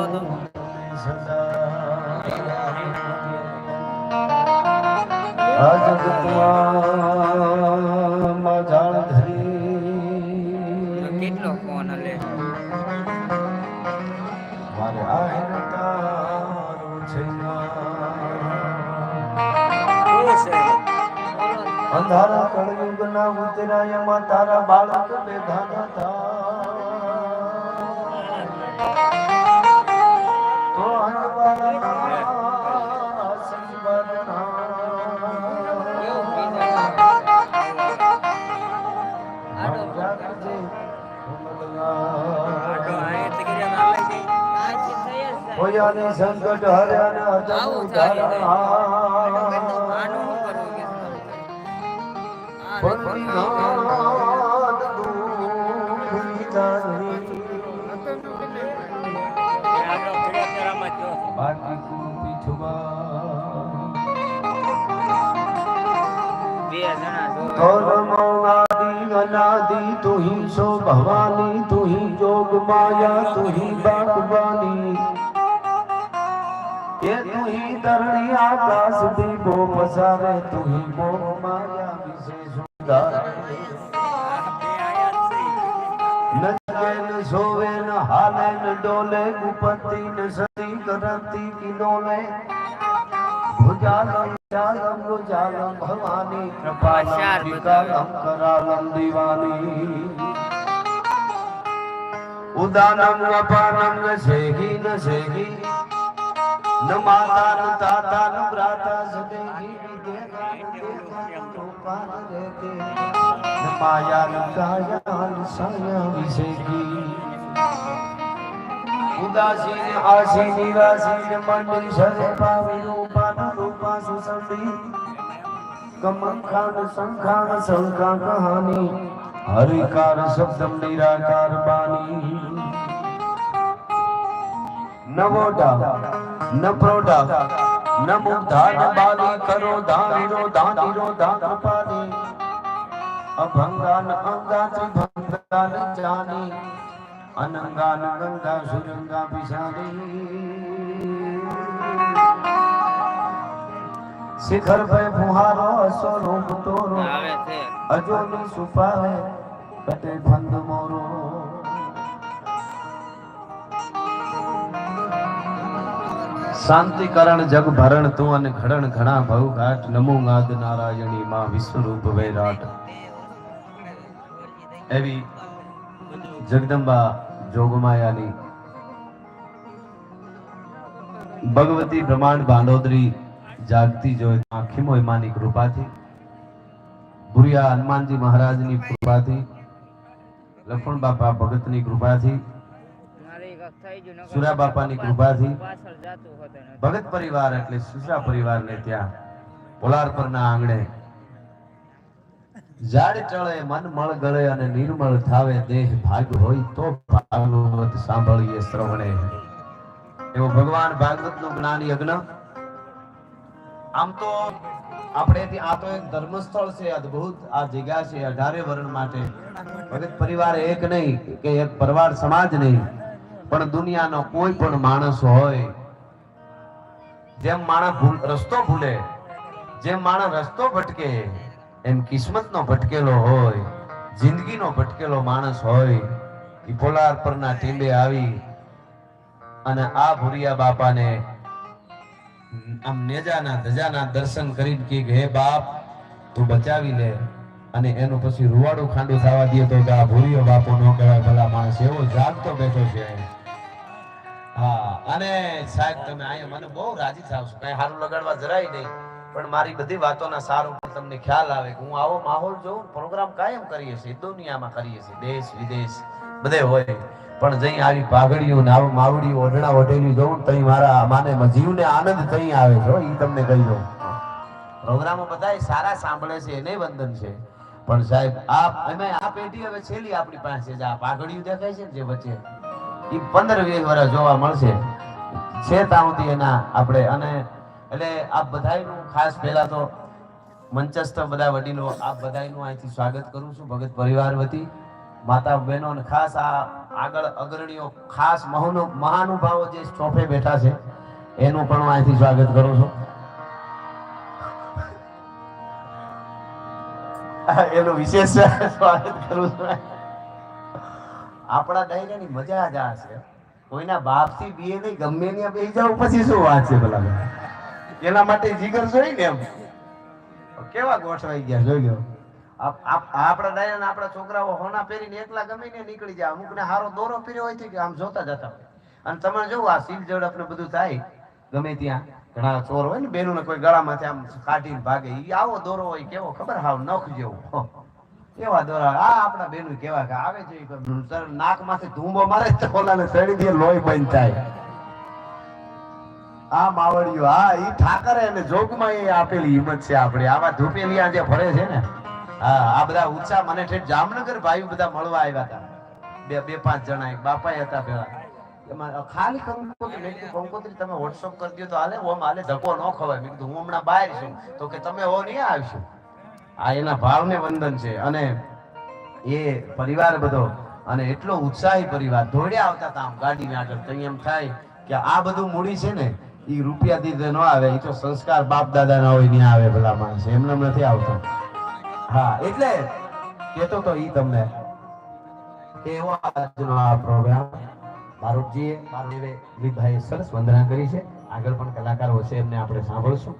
ખોલો તો. આ જગતમાં જાણ ધરી કેટલો ફોન લે મારે આહેર તારું છે અંધારા કળયુગના ઉતરાયમાં તારા બાળક બેધાન હતા. રાખજે સંકટ હર્યાને આવું બાકી જણા જોવે. કર્મવાદી અનાદિ તુહી સો ભવાની તુહી જોગ માયા તુહી બાગવાની એ તુહી તરણી આકાશ દીપો પસારે તુહી મોહ માયા વિશે સુધારે ન જગે ન સોવે ન હાલે ન ડોલે ગુપતિ ન સતી કરતી કિલોલે ભુજાલમ જાલમ ગુજાલમ ભવાની કૃપાલમ વિકાલમ કરાલમ દિવાની ઉદાનમ અપાનમ ન સેહી ન સેહી ન માતા ન તાતા ન ભ્રાતા સદેહી ન ન માયા ન કાયા ન સાયા વિશેકી ઉદાસીન આસી નિરાસી મંડી સરે પાવી રૂપા ન રૂપા સુસંડી કમંખાન સંખાન શંકા કહાની હરિકાર શબ્દમ નિરાકાર બાની નવોડા ન પ્રોડા ન મુગ્ધા ન બાલી કરો ધારીરો ધારીરો ધા કૃપાની અભંગાન અંગાથી ભંગાન જાની અનંગાન ગંગા સુરંગા બિસારી શિખર પે ફુહારો સ્વરૂપ રૂપ તોરો અજોની સુપાવે કટે ફંદ મોરો. શાંતિકરણ જગ ભરણ તું અને ઘડણ ઘણા ભવ ઘાટ નમો નાદ નારાયણી માં વિશ્વરૂપ વૈરાટ. એવી જગદંબા જોગમાયાની ભગવતી બ્રહ્માંડ ભાંડોદરી જાગતી જોઈ આખી મોહિમાની કૃપાથી, ભુરિયા હનુમાનજી મહારાજની કૃપાથી લક્ષ્મણ બાપા ભગતની કૃપાથી, સુરા બાપાની કૃપાથી. ભગત પરિવાર એટલે સુસરા પરિવારને ત્યાં, પોલાર પરના આંગણે ઝાડ ટળે મન મળ ગળે અને નિર્મળ થાવે, દેહ ભાગ હોય તો ભાગવત સાંભળીએ શ્રવણે. એવો ભગવાન ભાગવતનું જ્ઞાન યજ્ઞ આમ તો આપણે આ તો એક ધર્મસ્થળ છે, અદ્ભુત. આ જગ્યા છે, અઢારે વર્ણ માટે. ભગત પરિવાર એક નહીં, કે એક પરિવાર સમાજ નહીં. પણ દુનિયાનો કોઈ પણ માણસ હોય, જેમ માણસ રસ્તો ભૂલે, જેમ માણસ રસ્તો ભટકે એમ કિસ્મતનો ભટકેલો હોય, જિંદગીનો ભટકેલો માણસ હોય એ પોલાર પરના ટીંબે આવી અને આ ભુરિયા બાપાને આમ નેજાના ધજાના દર્શન કરીને કે, હે બાપ, તું બચાવી લે અને એનું પછી રૂવાડું ખાંડું થવા દે તો આ ભૂરીઓ બાપો નો કહેવાય, ભલા માણસ. એવો જાગતો બેઠો છે હા, અને સાહેબ, તમે અહીંયા મને બહુ રાજી થાવ છો. કઈ સારું લગાડવા જરાય નહીં. પણ મારી બધી વાતોના સાર ઉપર તમને ખ્યાલ આવે કે હું આવો માહોલ જોઉં પ્રોગ્રામ કાયમ કરીએ છીએ, દુનિયામાં કરીએ છીએ, દેશ, વિદેશ, બધે હોય. પણ જઈ આવી પાઘડીઓ ને આવું માવડી ઓઢણા ઓઢેલી જોઉં તઈ મારા માને જીવને આનંદ તઈ આવે છે એ તમને કહી દઉં. પ્રોગ્રામો બધાય સારા સાંભળે છે, એને વંદન છે. પણ સાહેબ આ અમે, આ પેઢી હવે છેલ્લી આપણી પાસે છે, આ પાઘડીઓ દેખાય છે ને જે વચ્ચે એ પંદર વીસ વર્ષ જોવા મળશે. છે ત્યાં સુધી એના આપણે, અને એટલે આ બધાયનું ખાસ પહેલા તો મંચસ્થ બધા વડીલો, આપ બધાયનું અહીંથી સ્વાગત કરું છું ભગત પરિવાર વતી. માતા, બહેનો અને ખાસ આ આગળ અગ્રણીઓ, ખાસ મહાનુ, મહાનુભાવો જે સ્ટોફે બેઠા છે, એનું પણ અહીંથી સ્વાગત કરું છું. એનું વિશેષ સ્વાગત કરું છું. આપણા ડાયરાની મજા જ આ છે. કોઈના બાપથી બીએ નહીં, ગમે ત્યાં બેસી જાવ પછી શું વાત છે ભલા એના માટે જીગર જોઈ ને એમ. કેવા ગોઠવાઈ ગયા, જોઈ ગયો આપ- આપ- આપણા ડાયરા આપણા છોકરાઓ હોના પહેરીને એકલા ગમે ને નીકળી જાય. અમુક ને હારો દોરો પહેર્યો હોય છે કે આમ જોતા જતા હોય. અને તમે જોવો, આ સીલ ઝડપ ને બધું થાય. ગમે ત્યાં ઘણા ચોર હોય ને બેનું ને કોઈ ગળામાંથી આમ કાઢીને ભાગે. ઈ આવો દોરો હોય, કેવો ખબર? હાવ નખ જેવો. કેવા દોરા? આ આપણા બેનું કેવા કે આવે છે નાકમાંથી ધૂંબો મારે તો ઓલાને સડી દે લોહી બંધ થાય. આ માવડિયો હા, ઈ ઠાકરે અને જોગમાં એ આપેલી હિંમત છે આપણે. આવા ધૂપેલિયા જે ફરે છે ને, હા, આ બધા ઉત્સાહ મને ઠેઠ જામનગર ભાઈઓ બધા મળવા આવ્યા હતા. બે બે, પાંચ જણા એક બાપા હતા એમાં ખાલી કંકોત્રી મેં કીધું કંકોત્રી તમે વોટ્સઅપ કરી દો તો હાલે. ઓમ હાલે, ધક્કો ન ખવાય. મેં કીધું, હું હમણાં બહાર છું. તો કે તમે હો નહીં આવશું. આ એના ભાવને વંદન છે. અને એ પરિવાર બધો, અને એટલો ઉત્સાહી પરિવાર, દોડ્યા આવતા હતા આમ ગાડીને આગળ. તો એમ થાય કે આ બધું મૂડી છે ને એ રૂપિયા દીધે ન આવે એ તો સંસ્કાર બાપ દાદા ના હોય, ત્યાં આવે ભલા માણસ. એમને એમ નથી આવતો. હા, એટલે કેતો તો ઈ તમને એવો આજનો આ પ્રોગ્રામ બારોટજીએ માનવીએ દિલીપભાઈએ સરસ વંદના કરી છે. આગળ પણ કલાકારો છે એમને આપણે સાંભળશું.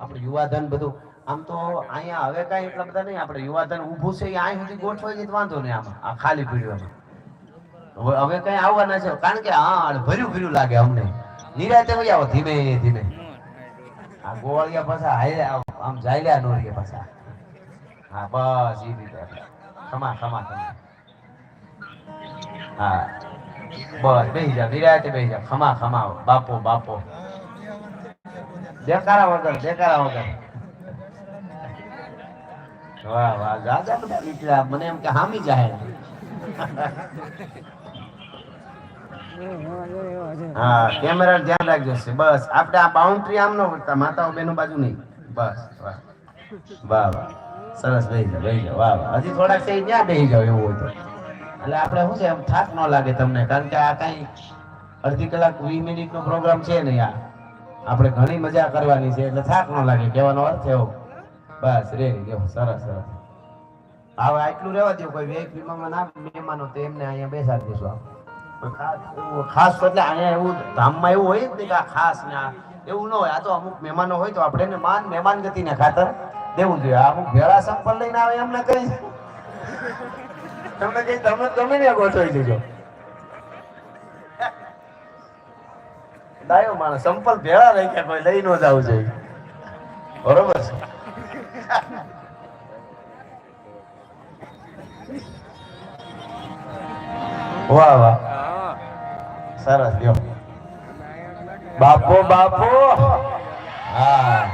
આપણે યુવાધન બધું, આમ તો અહીંયા હવે કાંઈ એટલા બધા નહીં, આપણે યુવાધન ઊભું છે એ અહીં સુધી ગોઠવાઈ જાય વાંધો નહીં આમાં, આ ખાલી હવે હવે કઈ આવવાના છે, કારણ કે હા ભર્યું ભર્યું લાગે અમને. નિરાતે આવો ધીમે ધીમે. આ ગોળિયા પાછા હાય આમ જાયલ્યા નોરીએ પાછા. હા બસ એ રીતે. ખમા ખમા ખમા. હા બસ બે જા નિરાતે બે જા ખમા ખમા બાપો બાપો. દેખાડા વગર દેખાડા વગર. વાહ વાહ ગાજા બધા નીકળ્યા મને એમ કે હામી જાય હા કેમેરા ધ્યાન રાખજો બસ, આપણે આ બાઉન્ડ્રી આમ ન વળતા, માતાઓ બેનો બાજુ નહીં. બસ, વાહ. વાહ સરસ, બેહી જાવ બેહી જાવ વાહ વાહ. હજી થોડાક છે ત્યાં બેહી જાવ એવું હોય તો. એટલે આપણે શું છે થાક ન લાગે તમને, કારણ કે આ કઈ અડધી કલાક વીસ મિનિટ નો પ્રોગ્રામ છે નહીં આ. આપણે ઘણી મજા કરવાની છે, એટલે થાક ન લાગે, કહેવાનો અર્થ એવો. બસ રે ગયો સરસ સરસ. હવે આટલું રહેવા દો કોઈ વેક ના, મહેમાનો તો એમને અહીંયા બેસાડી દઈશું આપણે. ખાસ એટલે અહીંયા એવું ધામમાં એવું હોય જ કે આ ખાસ ને એવું ન હોય. આ તો અમુક મહેમાનો હોય તો આપણે એને માન મહેમાન ગતિને ખાતર દેવું જોઈએ. અમુક ભેળા સંપલ લઈને આવે એમને કઈ. તમને કઈ તમે તમે ને ગોઠવી દેજો. ડાયો માણસ, સંપલ ભેળા રાખ્યા કોઈ, લઈ ન જવું જોઈએ. બરોબર છે? વાહ વાહ. સરસ લ્યો. બાપો બાપો! હા.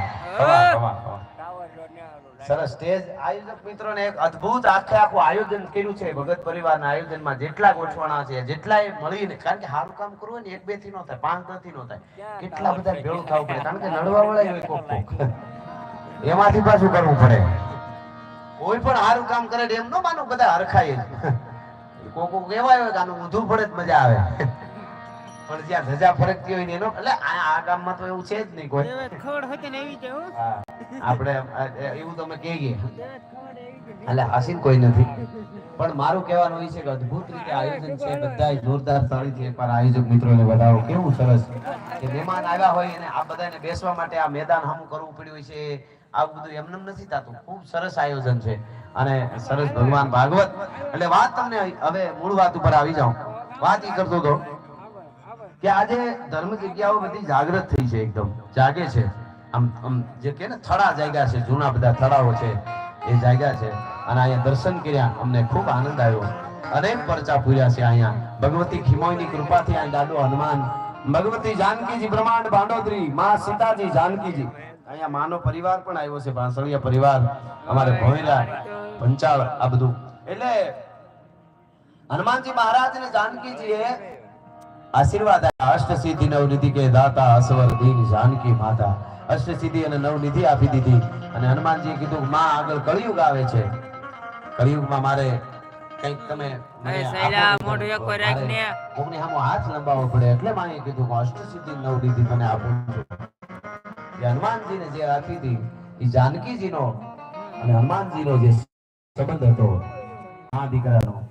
સરસ સ્ટેજ. આયોજક મિત્રોને એક અદ્ભુત આખે આખું આયોજન કર્યું છે. ભગત પરિવારના આયોજનમાં જેટલા ગોઠવાણા છે જેટલા મળીને કારણ કે સારું કામ કરવું ને એક બેથી નો થાય પાંચ નથી નો થાય. કેટલા બધા ભેળું થવું પડે. કારણ કે નડવા વાળા હોય કોક કોક. એમાંથી પાછું કરવું પડે. કોઈ પણ સારું કામ કરે એમ ન માનું બધા હરખાય કોક કોક એવા હોય કે આનું ઊંધું પડે જ મજા આવે. પણ જ્યાં ધજા ફરકતી હોય ને એનો એટલે આ આ ગામમાં તો એવું છે જ નહીં કોઈ. ખબર હતી ને એવી છે આપણે એવું તમે કહીએ એટલે હાસીન કોઈ નથી. પણ મારું કહેવાનું એ છે કે અદ્ભુત રીતે આયોજન છે બધા જોરદાર તાળીથી એકવાર આયોજક મિત્રોને બતાવો કેવું સરસ કે મહેમાન આવ્યા હોય અને આ બધાને બેસવા માટે આ મેદાન હમ કરવું પડ્યું છે. આવું બધું એમને નથી થતું. ખૂબ સરસ આયોજન છે. અને સરસ ભગવાન ભાગવત. એટલે વાત તમને હવે મૂળ વાત ઉપર આવી જાઉં. વાત એ કરતો હતો. કે આજે ધર્મ જગ્યાઓ બધી જાગૃત થઈ છે એકદમ. જાગે છે. આમ આમ જે કે ને, થડા જાગ્યા છે, જૂના બધા થડાઓ છે, એ જાગ્યા છે. અને અહીંયા દર્શન કર્યા, અમને ખૂબ આનંદ આવ્યો. અનેક પરચા પૂર્યા છે અહીંયા. ભગવતી ખીમોઈની કૃપાથી અહીં દાદો હનુમાન, ભગવતી જાનકીજી બ્રહ્માંડ ભાંડોદરી માં સીતાજી જાનકીજી. અહીંયા માનો પરિવાર પણ આવ્યો છે ભાંસળિયા પરિવાર, અમારે ભોયરા, પંચાળ, આ બધું. એટલે હનુમાનજી મહારાજ ને જાનકીજી એ આશીર્વાદ અષ્ટ સિદ્ધિ નવનિધિ કે દાતા અસવર દીન જાનકી માતા. અષ્ટસિદ્ધિ અને નવનિધિ આપી દીધી. અને હનુમાનજીએ કીધું માં આગળ કળિયુગ આવે છે. કળિયુગમાં મારે કંઈક તમે આપો કોકની સામું હાથ લંબાવવો પડે. એટલે માએ કીધું કે નવનિધિ મને આપું છું. હનુમાનજીને જે રાખી હતી એ જાનકીજીનો અને હનુમાનજીનો જે સંબંધ હતો આ દીકરાનો.